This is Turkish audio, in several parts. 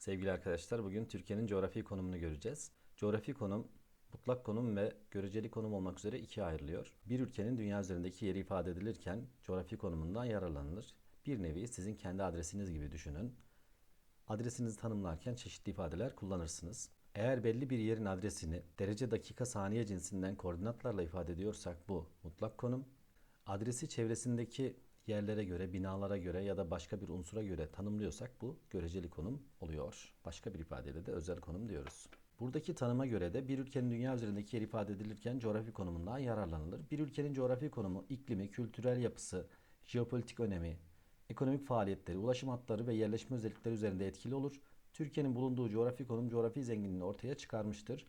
Sevgili arkadaşlar bugün Türkiye'nin coğrafi konumunu göreceğiz. Coğrafi konum mutlak konum ve göreceli konum olmak üzere ikiye ayrılıyor. Bir ülkenin dünya üzerindeki yeri ifade edilirken coğrafi konumundan yararlanılır. Bir nevi sizin kendi adresiniz gibi düşünün. Adresinizi tanımlarken çeşitli ifadeler kullanırsınız. Eğer belli bir yerin adresini derece, dakika, saniye cinsinden koordinatlarla ifade ediyorsak bu mutlak konum. Adresi çevresindeki yerlere göre, binalara göre ya da başka bir unsura göre tanımlıyorsak bu göreceli konum oluyor. Başka bir ifadeyle de özel konum diyoruz. Buradaki tanıma göre de bir ülkenin dünya üzerindeki yer ifade edilirken coğrafi konumundan yararlanılır. Bir ülkenin coğrafi konumu, iklimi, kültürel yapısı, jeopolitik önemi, ekonomik faaliyetleri, ulaşım hatları ve yerleşme özellikleri üzerinde etkili olur. Türkiye'nin bulunduğu coğrafi konum coğrafi zenginliğini ortaya çıkarmıştır.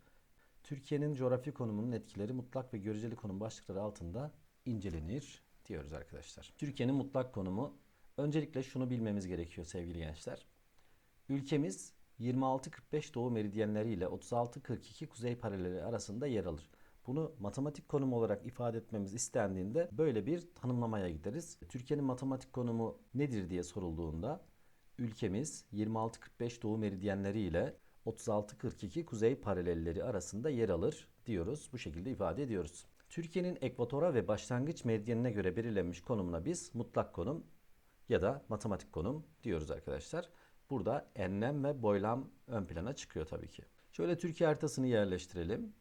Türkiye'nin coğrafi konumunun etkileri mutlak ve göreceli konum başlıkları altında incelenir diyoruz arkadaşlar. Türkiye'nin mutlak konumu öncelikle şunu bilmemiz gerekiyor sevgili gençler. Ülkemiz 26-45 doğu meridyenleri ile 36-42 kuzey paraleli arasında yer alır. Bunu matematik konum olarak ifade etmemiz istendiğinde böyle bir tanımlamaya gideriz. Türkiye'nin matematik konumu nedir diye sorulduğunda ülkemiz 26-45 doğu meridyenleri ile 36-42 kuzey paralelleri arasında yer alır diyoruz. Bu şekilde ifade ediyoruz. Türkiye'nin ekvatora ve başlangıç meridyenine göre belirlenmiş konumuna biz mutlak konum ya da matematik konum diyoruz arkadaşlar. Burada enlem ve boylam ön plana çıkıyor tabii ki. Şöyle Türkiye haritasını yerleştirelim.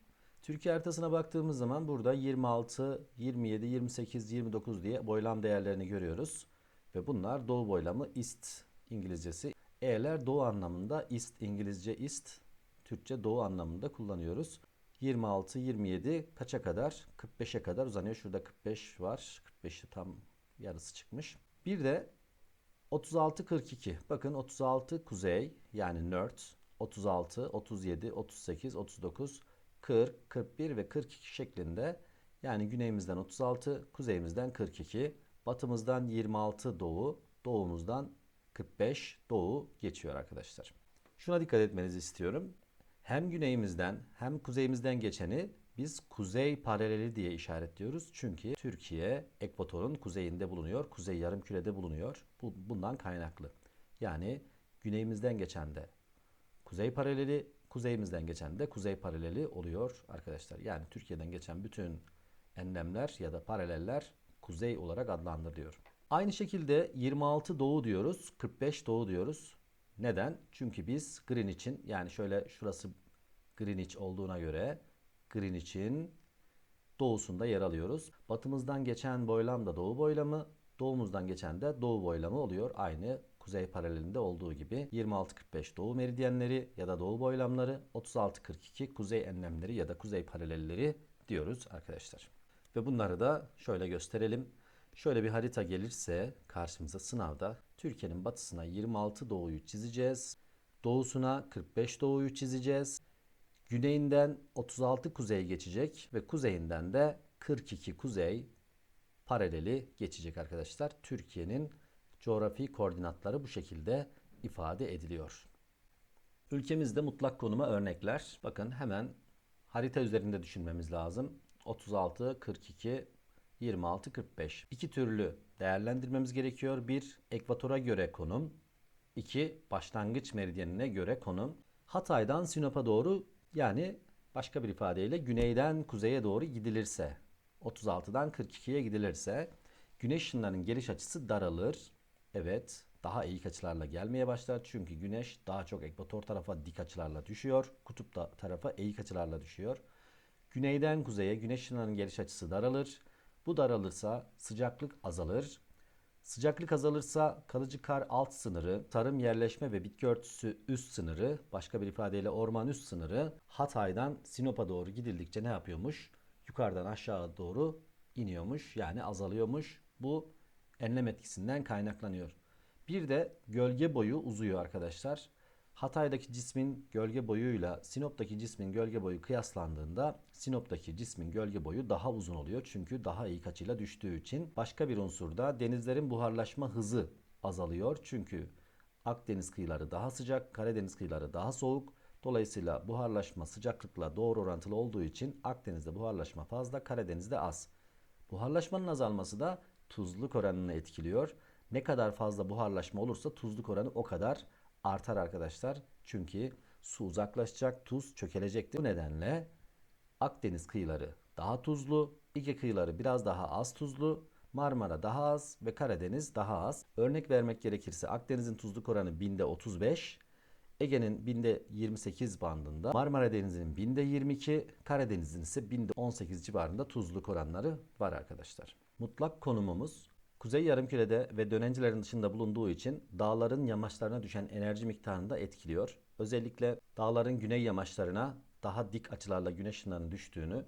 Türkiye haritasına baktığımız zaman burada 26, 27, 28, 29 diye boylam değerlerini görüyoruz. Ve bunlar doğu boylamı east İngilizcesi. E'ler doğu anlamında east İngilizce east, Türkçe doğu anlamında kullanıyoruz. 26, 27 kaça kadar? 45'e kadar uzanıyor. Şurada 45 var. 45'i tam yarısı çıkmış. Bir de 36, 42. Bakın 36 kuzey yani nord. 36, 37, 38, 39, 40, 41 ve 42 şeklinde yani güneyimizden 36, kuzeyimizden 42, batımızdan 26 doğu, doğumuzdan 45 doğu geçiyor arkadaşlar. Şuna dikkat etmenizi istiyorum. Hem güneyimizden hem kuzeyimizden geçeni biz kuzey paraleli diye işaretliyoruz. Çünkü Türkiye ekvatorun kuzeyinde bulunuyor. Kuzey yarımkürede bulunuyor. Bu bundan kaynaklı. Yani güneyimizden geçen de kuzey paraleli, kuzeyimizden geçen de kuzey paraleli oluyor arkadaşlar. Yani Türkiye'den geçen bütün enlemler ya da paraleller kuzey olarak adlandırılıyor. Aynı şekilde 26 doğu diyoruz, 45 doğu diyoruz. Neden? Çünkü biz Greenwich'in yani şöyle şurası Greenwich olduğuna göre Greenwich'in doğusunda yer alıyoruz. Batımızdan geçen boylam da doğu boylamı, doğumuzdan geçen de doğu boylamı oluyor. Aynı kuzey paralelinde olduğu gibi 26-45 doğu meridyenleri ya da doğu boylamları, 36-42 kuzey enlemleri ya da kuzey paralelleri diyoruz arkadaşlar. Ve bunları da şöyle gösterelim. Şöyle bir harita gelirse karşımıza sınavda Türkiye'nin batısına 26 doğuyu çizeceğiz. Doğusuna 45 doğuyu çizeceğiz. Güneyinden 36 kuzey geçecek ve kuzeyinden de 42 kuzey paraleli geçecek arkadaşlar. Türkiye'nin coğrafi koordinatları bu şekilde ifade ediliyor. Ülkemizde mutlak konuma örnekler. Bakın hemen harita üzerinde düşünmemiz lazım. 36, 42, 26, 45. İki türlü değerlendirmemiz gerekiyor. Bir, ekvatora göre konum. İki, başlangıç meridyenine göre konum. Hatay'dan Sinop'a doğru yani başka bir ifadeyle güneyden kuzeye doğru gidilirse, 36'dan 42'ye gidilirse güneş ışınlarının geliş açısı daralır. Evet, daha eğik açılarla gelmeye başlar. Çünkü güneş daha çok ekvator tarafa dik açılarla düşüyor. Kutup tarafa eğik açılarla düşüyor. Güneyden kuzeye güneş ışınlarının geliş açısı daralır. Bu daralırsa sıcaklık azalır. Sıcaklık azalırsa kalıcı kar alt sınırı, tarım yerleşme ve bitki örtüsü üst sınırı, başka bir ifadeyle orman üst sınırı Hatay'dan Sinop'a doğru gidildikçe ne yapıyormuş? Yukarıdan aşağı doğru iniyormuş yani azalıyormuş. Bu enlem etkisinden kaynaklanıyor. Bir de gölge boyu uzuyor arkadaşlar. Hatay'daki cismin gölge boyuyla Sinop'taki cismin gölge boyu kıyaslandığında Sinop'taki cismin gölge boyu daha uzun oluyor. Çünkü daha eğik açıyla düştüğü için. Başka bir unsurda denizlerin buharlaşma hızı azalıyor. Çünkü Akdeniz kıyıları daha sıcak, Karadeniz kıyıları daha soğuk. Dolayısıyla buharlaşma sıcaklıkla doğru orantılı olduğu için Akdeniz'de buharlaşma fazla, Karadeniz'de az. Buharlaşmanın azalması da tuzluk oranını etkiliyor. Ne kadar fazla buharlaşma olursa tuzluk oranı o kadar artar arkadaşlar. Çünkü su uzaklaşacak, tuz çökelecektir. Bu nedenle Akdeniz kıyıları daha tuzlu, Ege kıyıları biraz daha az tuzlu, Marmara daha az ve Karadeniz daha az. Örnek vermek gerekirse Akdeniz'in tuzluk oranı binde 35, Ege'nin binde 28 bandında, Marmara Denizi'nin binde 22, Karadeniz'in ise binde 18 civarında tuzluk oranları var arkadaşlar. Mutlak konumumuz Kuzey Yarımküre'de ve dönencilerin dışında bulunduğu için dağların yamaçlarına düşen enerji miktarını da etkiliyor. Özellikle dağların güney yamaçlarına daha dik açılarla güneş ışınlarının düştüğünü,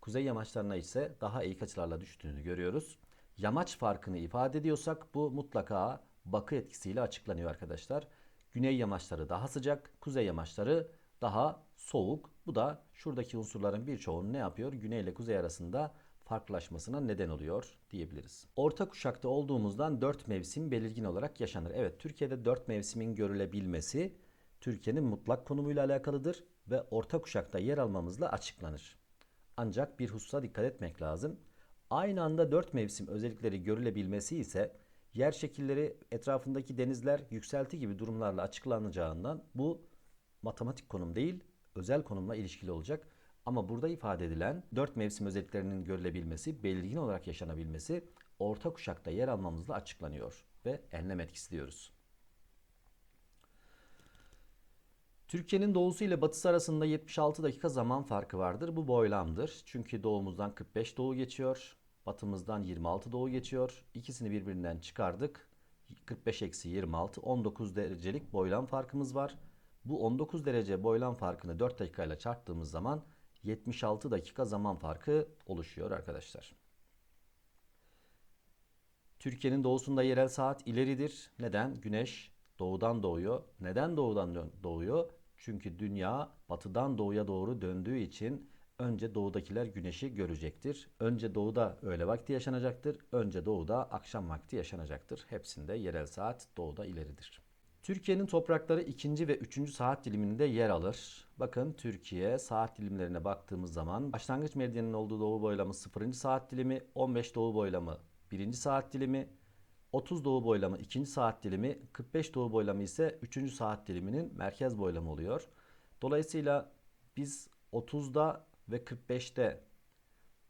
kuzey yamaçlarına ise daha eğik açılarla düştüğünü görüyoruz. Yamaç farkını ifade ediyorsak bu mutlaka bakı etkisiyle açıklanıyor arkadaşlar. Güney yamaçları daha sıcak, kuzey yamaçları daha soğuk. Bu da şuradaki unsurların birçoğunu ne yapıyor? Güney ile kuzey arasında farklılaşmasına neden oluyor diyebiliriz. Orta kuşakta olduğumuzdan 4 mevsim belirgin olarak yaşanır. Evet Türkiye'de 4 mevsimin görülebilmesi Türkiye'nin mutlak konumuyla alakalıdır ve orta kuşakta yer almamızla açıklanır. Ancak bir hususa dikkat etmek lazım. Aynı anda 4 mevsim özellikleri görülebilmesi ise yer şekilleri etrafındaki denizler yükselti gibi durumlarla açıklanacağından bu matematik konum değil özel konumla ilişkili olacak. Ama burada ifade edilen dört mevsim özelliklerinin görülebilmesi, belirgin olarak yaşanabilmesi orta kuşakta yer almamızla açıklanıyor ve enlem etkisi diyoruz. Türkiye'nin doğusu ile batısı arasında 76 dakika zaman farkı vardır. Bu boylamdır. Çünkü doğumuzdan 45 doğu geçiyor. Batımızdan 26 doğu geçiyor. İkisini birbirinden çıkardık. 45 eksi 26 19 derecelik boylam farkımız var. Bu 19 derece boylam farkını 4 dakikayla çarptığımız zaman 76 dakika zaman farkı oluşuyor arkadaşlar. Türkiye'nin doğusunda yerel saat ileridir. Neden? Güneş doğudan doğuyor. Neden doğudan doğuyor? Çünkü dünya batıdan doğuya doğru döndüğü için önce doğudakiler güneşi görecektir. Önce doğuda öğle vakti yaşanacaktır. Önce doğuda akşam vakti yaşanacaktır. Hepsinde yerel saat doğuda ileridir. Türkiye'nin toprakları ikinci ve üçüncü saat diliminde yer alır. Bakın Türkiye saat dilimlerine baktığımız zaman başlangıç meridyeninin olduğu doğu boylamı 0. saat dilimi, 15 doğu boylamı 1. saat dilimi, 30 doğu boylamı 2. saat dilimi, 45 doğu boylamı ise 3. saat diliminin merkez boylamı oluyor. Dolayısıyla biz 30'da ve 45'te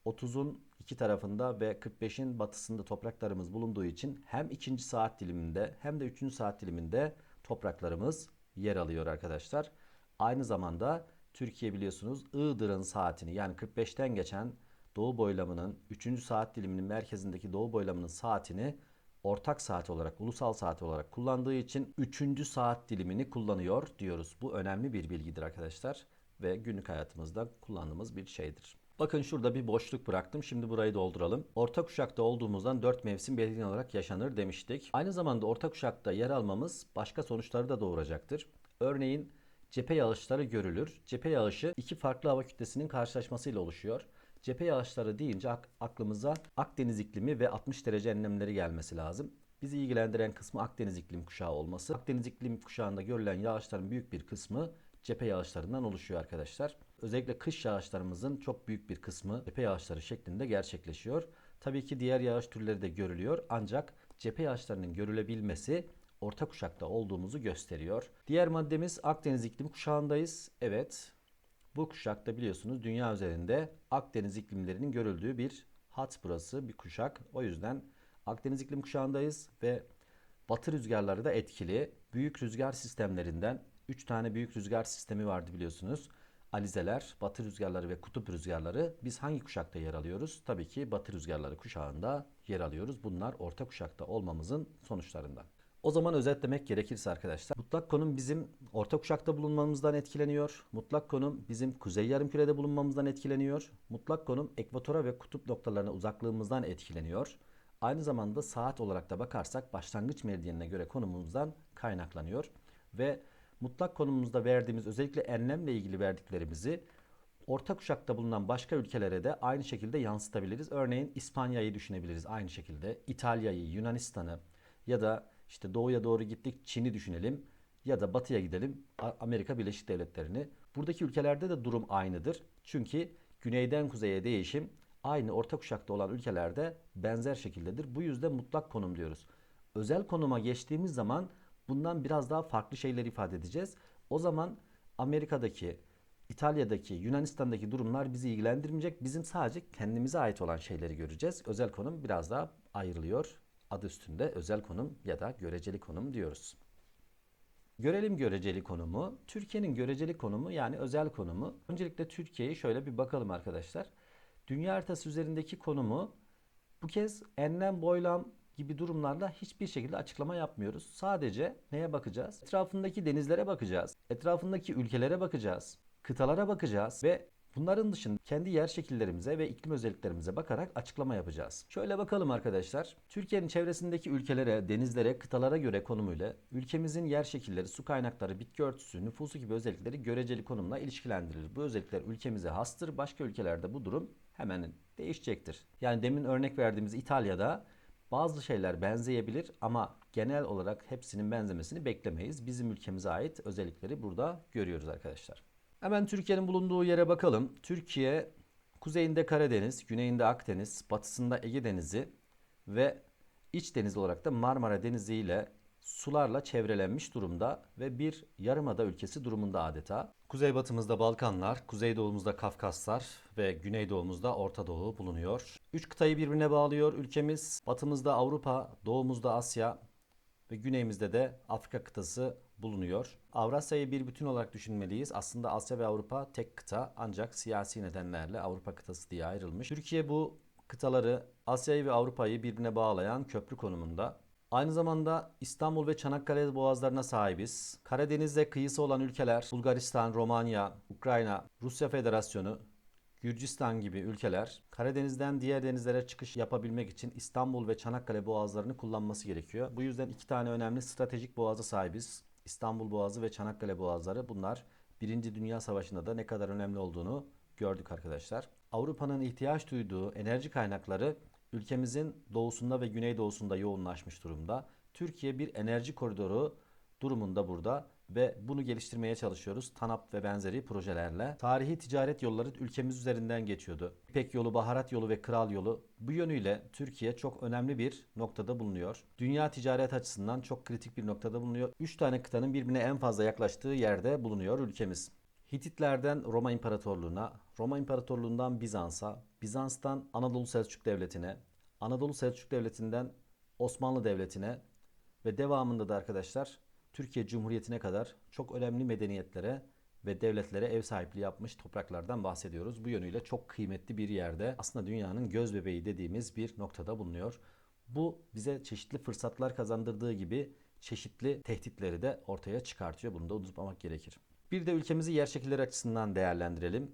30'un iki tarafında ve 45'in batısında topraklarımız bulunduğu için hem ikinci saat diliminde hem de üçüncü saat diliminde topraklarımız yer alıyor arkadaşlar. Aynı zamanda Türkiye biliyorsunuz Iğdır'ın saatini yani 45'ten geçen doğu boylamının 3. saat diliminin merkezindeki doğu boylamının saatini ortak saat olarak, ulusal saat olarak kullandığı için 3. saat dilimini kullanıyor diyoruz. Bu önemli bir bilgidir arkadaşlar ve günlük hayatımızda kullandığımız bir şeydir. Bakın şurada bir boşluk bıraktım. Şimdi burayı dolduralım. Orta kuşakta olduğumuzdan 4 mevsim belirgin olarak yaşanır demiştik. Aynı zamanda orta kuşakta yer almamız başka sonuçları da doğuracaktır. Örneğin cephe yağışları görülür. Cephe yağışı iki farklı hava kütlesinin karşılaşmasıyla oluşuyor. Cephe yağışları deyince aklımıza Akdeniz iklimi ve 60 derece enlemleri gelmesi lazım. Bizi ilgilendiren kısmı Akdeniz iklim kuşağı olması. Akdeniz iklim kuşağında görülen yağışların büyük bir kısmı cephe yağışlarından oluşuyor arkadaşlar. Özellikle kış yağışlarımızın çok büyük bir kısmı cephe yağışları şeklinde gerçekleşiyor. Tabii ki diğer yağış türleri de görülüyor ancak cephe yağışlarının görülebilmesi orta kuşakta olduğumuzu gösteriyor. Diğer maddemiz Akdeniz iklim kuşağındayız. Evet bu kuşakta biliyorsunuz dünya üzerinde Akdeniz iklimlerinin görüldüğü bir hat burası bir kuşak. O yüzden Akdeniz iklim kuşağındayız ve batı rüzgarları da etkili. Büyük rüzgar sistemlerinden 3 tane büyük rüzgar sistemi vardı biliyorsunuz. Alizeler, batı rüzgarları ve kutup rüzgarları. Biz hangi kuşakta yer alıyoruz? Tabii ki batı rüzgarları kuşağında yer alıyoruz. Bunlar orta kuşakta olmamızın sonuçlarından. O zaman özetlemek gerekirse arkadaşlar mutlak konum bizim orta kuşakta bulunmamızdan etkileniyor. Mutlak konum bizim kuzey yarımkürede bulunmamızdan etkileniyor. Mutlak konum ekvatora ve kutup noktalarına uzaklığımızdan etkileniyor. Aynı zamanda saat olarak da bakarsak başlangıç meridyenine göre konumumuzdan kaynaklanıyor ve mutlak konumumuzda verdiğimiz özellikle enlemle ilgili verdiklerimizi orta kuşakta bulunan başka ülkelere de aynı şekilde yansıtabiliriz. Örneğin İspanya'yı düşünebiliriz aynı şekilde. İtalya'yı, Yunanistan'ı ya da işte doğuya doğru gittik Çin'i düşünelim ya da batıya gidelim Amerika Birleşik Devletleri'ni. Buradaki ülkelerde de durum aynıdır. Çünkü güneyden kuzeye değişim aynı orta kuşakta olan ülkelerde benzer şekildedir. Bu yüzden mutlak konum diyoruz. Özel konuma geçtiğimiz zaman bundan biraz daha farklı şeyler ifade edeceğiz. O zaman Amerika'daki, İtalya'daki, Yunanistan'daki durumlar bizi ilgilendirmeyecek. Bizim sadece kendimize ait olan şeyleri göreceğiz. Özel konum biraz daha ayrılıyor. Adı üstünde özel konum ya da göreceli konum diyoruz. Görelim göreceli konumu. Türkiye'nin göreceli konumu yani özel konumu. Öncelikle Türkiye'yi şöyle bir bakalım arkadaşlar. Dünya haritası üzerindeki konumu bu kez enlem boylam gibi durumlarla hiçbir şekilde açıklama yapmıyoruz. Sadece neye bakacağız? Etrafındaki denizlere bakacağız. Etrafındaki ülkelere bakacağız. Kıtalara bakacağız ve bunların dışında kendi yer şekillerimize ve iklim özelliklerimize bakarak açıklama yapacağız. Şöyle bakalım arkadaşlar. Türkiye'nin çevresindeki ülkelere, denizlere, kıtalara göre konumuyla ülkemizin yer şekilleri, su kaynakları, bitki örtüsü, nüfusu gibi özellikleri göreceli konumla ilişkilendirilir. Bu özellikler ülkemize hastır. Başka ülkelerde bu durum hemen değişecektir. Yani demin örnek verdiğimiz İtalya'da bazı şeyler benzeyebilir ama genel olarak hepsinin benzemesini beklemeyiz. Bizim ülkemize ait özellikleri burada görüyoruz arkadaşlar. Hemen Türkiye'nin bulunduğu yere bakalım. Türkiye kuzeyinde Karadeniz, güneyinde Akdeniz, batısında Ege Denizi ve iç deniz olarak da Marmara Denizi ile sularla çevrelenmiş durumda ve bir yarımada ülkesi durumunda adeta. Kuzeybatımızda Balkanlar, kuzeydoğumuzda Kafkaslar ve güneydoğumuzda Orta Doğu bulunuyor. Üç kıtayı birbirine bağlıyor ülkemiz. Batımızda Avrupa, doğumuzda Asya ve güneyimizde de Afrika kıtası bulunuyor. Avrasya'yı bir bütün olarak düşünmeliyiz. Aslında Asya ve Avrupa tek kıta ancak siyasi nedenlerle Avrupa kıtası diye ayrılmış. Türkiye bu kıtaları Asya'yı ve Avrupa'yı birbirine bağlayan köprü konumunda. Aynı zamanda İstanbul ve Çanakkale boğazlarına sahibiz. Karadeniz'de kıyısı olan ülkeler Bulgaristan, Romanya, Ukrayna, Rusya Federasyonu, Gürcistan gibi ülkeler Karadeniz'den diğer denizlere çıkış yapabilmek için İstanbul ve Çanakkale boğazlarını kullanması gerekiyor. Bu yüzden iki tane önemli stratejik boğaza sahibiz. İstanbul Boğazı ve Çanakkale Boğazları bunlar Birinci Dünya Savaşı'nda da ne kadar önemli olduğunu gördük arkadaşlar. Avrupa'nın ihtiyaç duyduğu enerji kaynakları ülkemizin doğusunda ve güneydoğusunda yoğunlaşmış durumda. Türkiye bir enerji koridoru durumunda burada ve bunu geliştirmeye çalışıyoruz. TANAP ve benzeri projelerle. Tarihi ticaret yolları ülkemiz üzerinden geçiyordu. İpek yolu, baharat yolu ve kral yolu bu yönüyle Türkiye çok önemli bir noktada bulunuyor. Dünya ticaret açısından çok kritik bir noktada bulunuyor. 3 tane kıtanın birbirine en fazla yaklaştığı yerde bulunuyor ülkemiz. Hititlerden Roma İmparatorluğu'na, Roma İmparatorluğu'ndan Bizans'a, Bizans'tan Anadolu Selçuk Devleti'ne, Anadolu Selçuk Devleti'nden Osmanlı Devleti'ne ve devamında da arkadaşlar Türkiye Cumhuriyeti'ne kadar çok önemli medeniyetlere ve devletlere ev sahipliği yapmış topraklardan bahsediyoruz. Bu yönüyle çok kıymetli bir yerde aslında dünyanın göz bebeği dediğimiz bir noktada bulunuyor. Bu bize çeşitli fırsatlar kazandırdığı gibi çeşitli tehditleri de ortaya çıkartıyor. Bunu da unutmamak gerekir. Bir de ülkemizi yer şekilleri açısından değerlendirelim.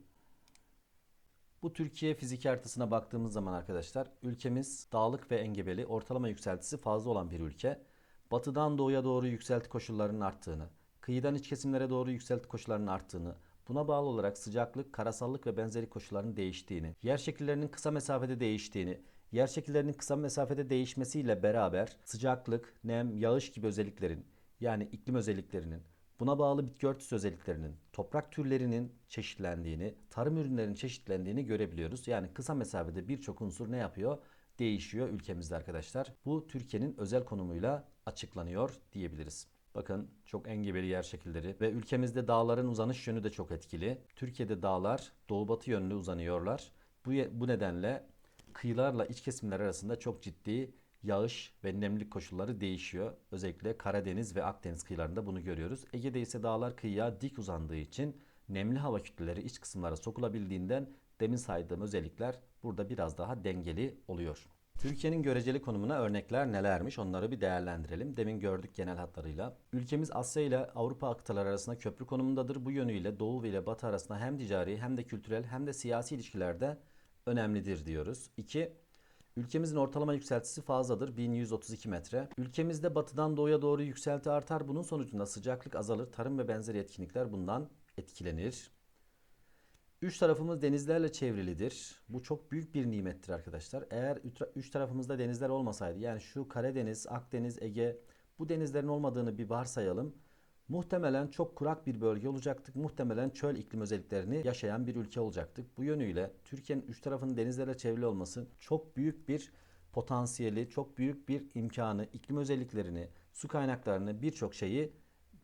Bu Türkiye fizik haritasına baktığımız zaman arkadaşlar ülkemiz dağlık ve engebeli ortalama yükseltisi fazla olan bir ülke. Batıdan doğuya doğru yükselti koşullarının arttığını, kıyıdan iç kesimlere doğru yükselti koşullarının arttığını, buna bağlı olarak sıcaklık, karasallık ve benzeri koşulların değiştiğini, yer şekillerinin kısa mesafede değiştiğini, yer şekillerinin kısa mesafede değişmesiyle beraber sıcaklık, nem, yağış gibi özelliklerin yani iklim özelliklerinin Buna bağlı bitki örtüsü özelliklerinin, toprak türlerinin çeşitlendiğini, tarım ürünlerinin çeşitlendiğini görebiliyoruz. Yani kısa mesafede birçok unsur ne yapıyor? Değişiyor ülkemizde arkadaşlar. Bu Türkiye'nin özel konumuyla açıklanıyor diyebiliriz. Bakın çok engebeli yer şekilleri ve ülkemizde dağların uzanış yönü de çok etkili. Türkiye'de dağlar doğu batı yönlü uzanıyorlar. Bu, bu nedenle kıyılarla iç kesimler arasında çok ciddi yağış ve nemlilik koşulları değişiyor. Özellikle Karadeniz ve Akdeniz kıyılarında bunu görüyoruz. Ege'de ise dağlar kıyıya dik uzandığı için nemli hava kütleleri iç kısımlara sokulabildiğinden demin saydığım özellikler burada biraz daha dengeli oluyor. Türkiye'nin göreceli konumuna örnekler nelermiş onları bir değerlendirelim. Demin gördük genel hatlarıyla. Ülkemiz Asya ile Avrupa kıtaları arasında köprü konumundadır. Bu yönüyle Doğu ile Batı arasında hem ticari hem de kültürel hem de siyasi ilişkilerde önemlidir diyoruz. 2. Ülkemizin ortalama yükseltisi fazladır 1132 metre. Ülkemizde batıdan doğuya doğru yükselti artar. Bunun sonucunda sıcaklık azalır. Tarım ve benzeri etkinlikler bundan etkilenir. Üç tarafımız denizlerle çevrilidir. Bu çok büyük bir nimettir arkadaşlar. Eğer üç tarafımızda denizler olmasaydı yani şu Karadeniz, Akdeniz, Ege bu denizlerin olmadığını bir varsayalım. Muhtemelen çok kurak bir bölge olacaktık. Muhtemelen çöl iklim özelliklerini yaşayan bir ülke olacaktık. Bu yönüyle Türkiye'nin üç tarafının denizlerle çevrili olması çok büyük bir potansiyeli, çok büyük bir imkanı, iklim özelliklerini, su kaynaklarını birçok şeyi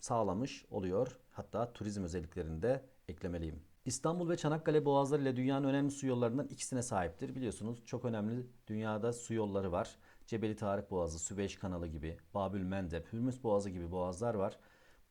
sağlamış oluyor. Hatta turizm özelliklerini de eklemeliyim. İstanbul ve Çanakkale boğazları ile dünyanın önemli su yollarından ikisine sahiptir. Biliyorsunuz çok önemli dünyada su yolları var. Cebeli Tarık Boğazı, Süveyş Kanalı gibi, Babül Mendeb, Hürmüz Boğazı gibi boğazlar var.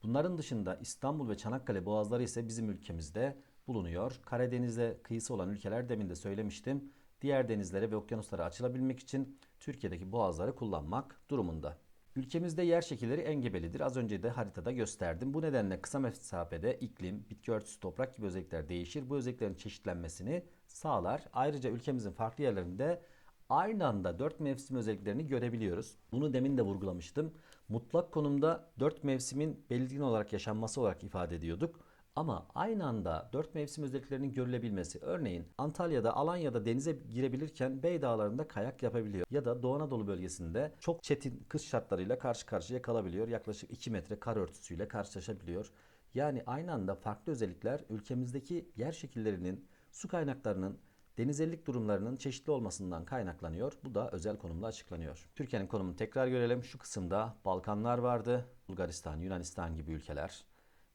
Bunların dışında İstanbul ve Çanakkale boğazları ise bizim ülkemizde bulunuyor. Karadeniz'e kıyısı olan ülkeler demin de söylemiştim. Diğer denizlere ve okyanuslara açılabilmek için Türkiye'deki boğazları kullanmak durumunda. Ülkemizde yer şekilleri engebelidir. Az önce de haritada gösterdim. Bu nedenle kısa mesafede iklim, bitki örtüsü, toprak gibi özellikler değişir. Bu özelliklerin çeşitlenmesini sağlar. Ayrıca ülkemizin farklı yerlerinde aynı anda dört mevsim özelliklerini görebiliyoruz. Bunu demin de vurgulamıştım. Mutlak konumda dört mevsimin belirgin olarak yaşanması olarak ifade ediyorduk. Ama aynı anda dört mevsim özelliklerinin görülebilmesi. Örneğin Antalya'da, Alanya'da denize girebilirken Bey Dağları'nda kayak yapabiliyor. Ya da Doğu Anadolu bölgesinde çok çetin kış şartlarıyla karşı karşıya kalabiliyor. Yaklaşık 2 metre kar örtüsüyle karşılaşabiliyor. Yani aynı anda farklı özellikler ülkemizdeki yer şekillerinin, su kaynaklarının, denizellik durumlarının çeşitli olmasından kaynaklanıyor. Bu da özel konumla açıklanıyor. Türkiye'nin konumunu tekrar görelim. Şu kısımda Balkanlar vardı. Bulgaristan, Yunanistan gibi ülkeler.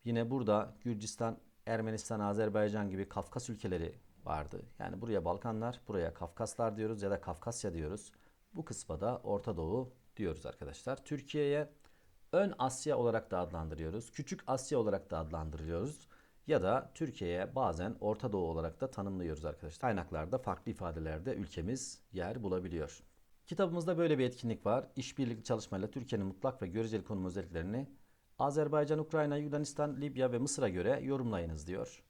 Yine burada Gürcistan, Ermenistan, Azerbaycan gibi Kafkas ülkeleri vardı. Yani buraya Balkanlar, buraya Kafkaslar diyoruz ya da Kafkasya diyoruz. Bu kısma da Orta Doğu diyoruz arkadaşlar. Türkiye'ye Ön Asya olarak da adlandırıyoruz. Küçük Asya olarak da adlandırıyoruz. Ya da Türkiye'ye bazen Orta Doğu olarak da tanımlıyoruz arkadaşlar. Kaynaklarda farklı ifadelerde ülkemiz yer bulabiliyor. Kitabımızda böyle bir etkinlik var. İşbirlikli çalışmayla Türkiye'nin mutlak ve göreceli konum özelliklerini Azerbaycan, Ukrayna, Yunanistan, Libya ve Mısır'a göre yorumlayınız diyor.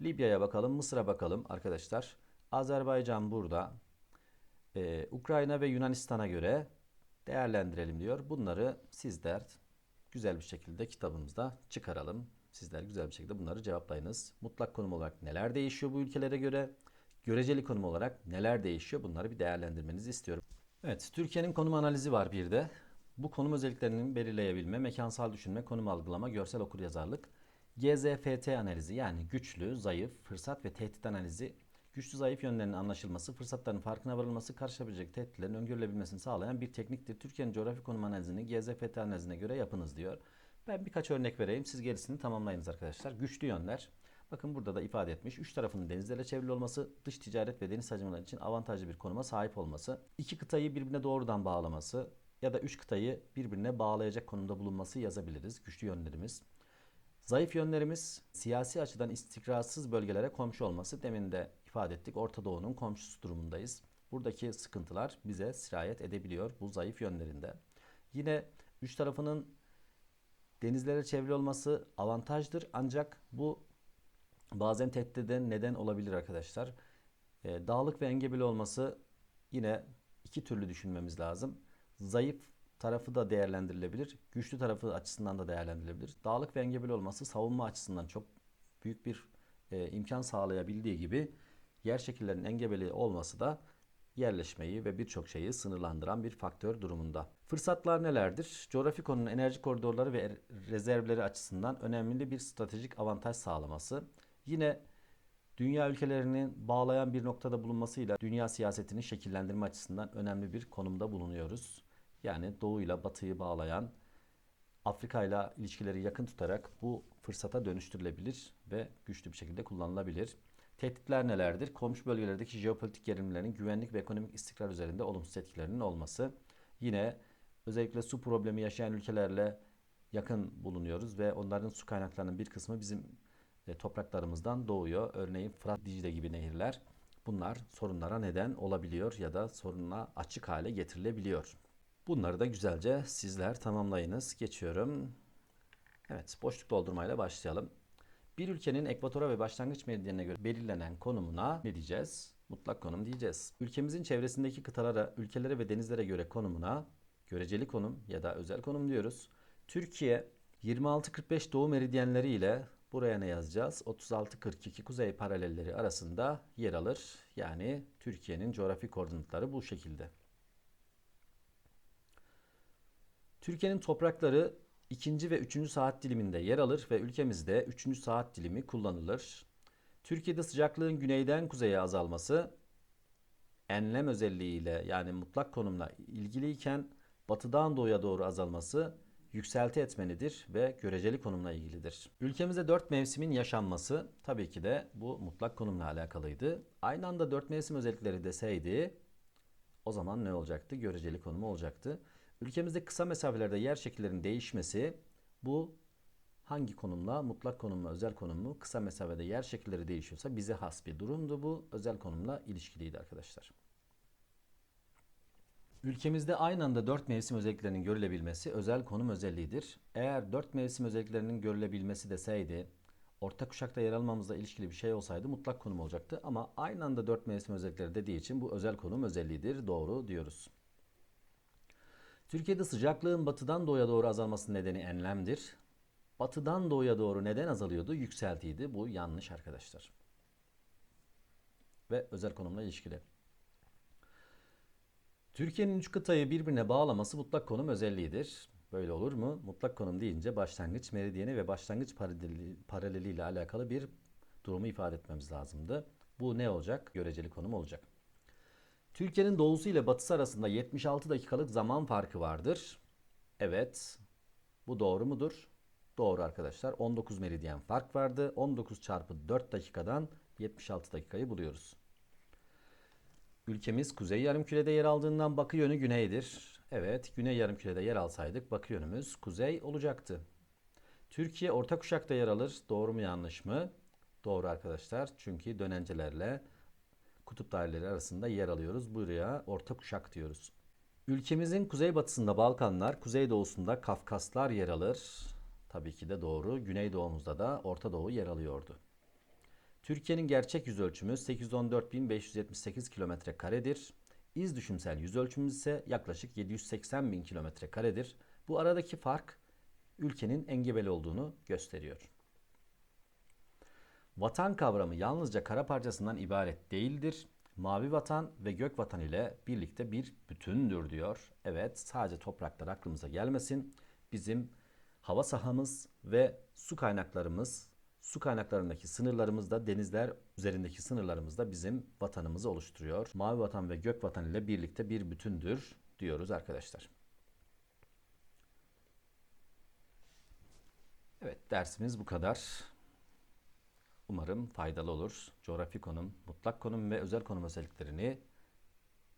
Libya'ya bakalım, Mısır'a bakalım arkadaşlar. Azerbaycan burada. Ee, Ukrayna ve Yunanistan'a göre değerlendirelim diyor. Bunları sizler güzel bir şekilde kitabımızda çıkaralım. Sizler güzel bir şekilde bunları cevaplayınız. Mutlak konum olarak neler değişiyor bu ülkelere göre? Göreceli konum olarak neler değişiyor? Bunları bir değerlendirmenizi istiyorum. Evet, Türkiye'nin konum analizi var bir de. Bu konum özelliklerini belirleyebilme, mekansal düşünme, konum algılama, görsel okuryazarlık, GZFT analizi yani güçlü, zayıf, fırsat ve tehdit analizi, güçlü zayıf yönlerinin anlaşılması, fırsatların farkına varılması, karşılayabilecek tehditlerin öngörülebilmesini sağlayan bir tekniktir. Türkiye'nin coğrafi konum analizini GZFT analizine göre yapınız diyor. Ben birkaç örnek vereyim. Siz gerisini tamamlayınız arkadaşlar. Güçlü yönler. Bakın burada da ifade etmiş. Üç tarafının denizlerle çevrili olması, dış ticaret ve deniz hacimleri için avantajlı bir konuma sahip olması, iki kıtayı birbirine doğrudan bağlaması ya da üç kıtayı birbirine bağlayacak konumda bulunması yazabiliriz. Güçlü yönlerimiz. Zayıf yönlerimiz siyasi açıdan istikrarsız bölgelere komşu olması. Demin de ifade ettik. Orta Doğu'nun komşusu durumundayız. Buradaki sıkıntılar bize sirayet edebiliyor bu zayıf yönlerinde. Yine üç tarafının denizlere çevrili olması avantajdır ancak bu bazen tehdide neden olabilir arkadaşlar. E, dağlık ve engebeli olması yine iki türlü düşünmemiz lazım. Zayıf tarafı da değerlendirilebilir. Güçlü tarafı açısından da değerlendirilebilir. Dağlık ve engebeli olması savunma açısından çok büyük bir e, imkan sağlayabildiği gibi yer şekillerinin engebeli olması da yerleşmeyi ve birçok şeyi sınırlandıran bir faktör durumunda. Fırsatlar nelerdir? Coğrafi konunun enerji koridorları ve rezervleri açısından önemli bir stratejik avantaj sağlaması. Yine dünya ülkelerini bağlayan bir noktada bulunmasıyla dünya siyasetini şekillendirme açısından önemli bir konumda bulunuyoruz. Yani Doğu ile Batı'yı bağlayan, Afrika ile ilişkileri yakın tutarak bu fırsata dönüştürülebilir ve güçlü bir şekilde kullanılabilir. Tehditler nelerdir? Komşu bölgelerdeki jeopolitik gerilimlerin güvenlik ve ekonomik istikrar üzerinde olumsuz etkilerinin olması. Yine özellikle su problemi yaşayan ülkelerle yakın bulunuyoruz ve onların su kaynaklarının bir kısmı bizim e, topraklarımızdan doğuyor. Örneğin Fırat, Dicle gibi nehirler. Bunlar sorunlara neden olabiliyor ya da sorunla açık hale getirilebiliyor. Bunları da güzelce sizler tamamlayınız. Geçiyorum. Evet, boşluk doldurmayla başlayalım. Bir ülkenin ekvatora ve başlangıç meridyenine göre belirlenen konumuna ne diyeceğiz? Mutlak konum diyeceğiz. Ülkemizin çevresindeki kıtalara, ülkelere ve denizlere göre konumuna göreceli konum ya da özel konum diyoruz. Türkiye 26-45 doğu meridyenleri ile buraya ne yazacağız? 36-42 kuzey paralelleri arasında yer alır. Yani Türkiye'nin coğrafi koordinatları bu şekilde. Türkiye'nin toprakları ikinci ve üçüncü saat diliminde yer alır ve ülkemizde üçüncü saat dilimi kullanılır. Türkiye'de sıcaklığın güneyden kuzeye azalması enlem özelliğiyle yani mutlak konumla ilgiliyken batıdan doğuya doğru azalması yükselti etmenidir ve göreceli konumla ilgilidir. Ülkemizde dört mevsimin yaşanması tabii ki de bu mutlak konumla alakalıydı. Aynı anda dört mevsim özellikleri deseydi o zaman ne olacaktı? Göreceli konumu olacaktı. Ülkemizde kısa mesafelerde yer şekillerinin değişmesi bu hangi konumla, mutlak konumla, özel konum? Kısa mesafede yer şekilleri değişiyorsa bize has bir durumdu bu. Özel konumla ilişkiliydi arkadaşlar. Ülkemizde aynı anda dört mevsim özelliklerinin görülebilmesi özel konum özelliğidir. Eğer dört mevsim özelliklerinin görülebilmesi deseydi, orta kuşakta yer almamızla ilişkili bir şey olsaydı mutlak konum olacaktı. Ama aynı anda dört mevsim özellikleri dediği için bu özel konum özelliğidir. Doğru diyoruz. Türkiye'de sıcaklığın batıdan doğuya doğru azalmasının nedeni enlemdir. Batıdan doğuya doğru neden azalıyordu? Yükseltiydi. Bu yanlış arkadaşlar. Ve özel konumla ilişkili. Türkiye'nin üç kıtayı birbirine bağlaması mutlak konum özelliğidir. Böyle olur mu? Mutlak konum deyince başlangıç meridyeni ve başlangıç paraleli, paraleli ile alakalı bir durumu ifade etmemiz lazımdı. Bu ne olacak? Göreceli konum olacak. Türkiye'nin doğusu ile batısı arasında 76 dakikalık zaman farkı vardır. Evet. Bu doğru mudur? Doğru arkadaşlar. 19 meridyen fark vardı. 19 çarpı 4 dakikadan 76 dakikayı buluyoruz. Ülkemiz kuzey yarımkürede yer aldığından bakı yönü güneydir. Evet, güney yarımkürede yer alsaydık bakı yönümüz kuzey olacaktı. Türkiye orta kuşakta yer alır. Doğru mu yanlış mı? Doğru arkadaşlar. Çünkü dönencelerle kutup daireleri arasında yer alıyoruz. Buraya orta kuşak diyoruz. Ülkemizin kuzeybatısında Balkanlar, kuzeydoğusunda Kafkaslar yer alır. Tabii ki de doğru. Güneydoğumuzda da Orta Doğu yer alıyordu. Türkiye'nin gerçek yüz ölçümü 814.578 kilometre karedir. İz düşümsel yüz ölçümümüz ise yaklaşık 780 bin kilometre karedir. Bu aradaki fark ülkenin engebeli olduğunu gösteriyor. Vatan kavramı yalnızca kara parçasından ibaret değildir. Mavi vatan ve gök vatan ile birlikte bir bütündür diyor. Evet sadece topraklar aklımıza gelmesin. Bizim hava sahamız ve su kaynaklarımız, su kaynaklarındaki sınırlarımız da denizler üzerindeki sınırlarımız da bizim vatanımızı oluşturuyor. Mavi vatan ve gök vatan ile birlikte bir bütündür diyoruz arkadaşlar. Evet dersimiz bu kadar. Umarım faydalı olur. Coğrafi konum, mutlak konum ve özel konum özelliklerini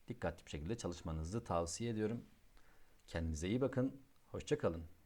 dikkatli bir şekilde çalışmanızı tavsiye ediyorum. Kendinize iyi bakın. Hoşçakalın.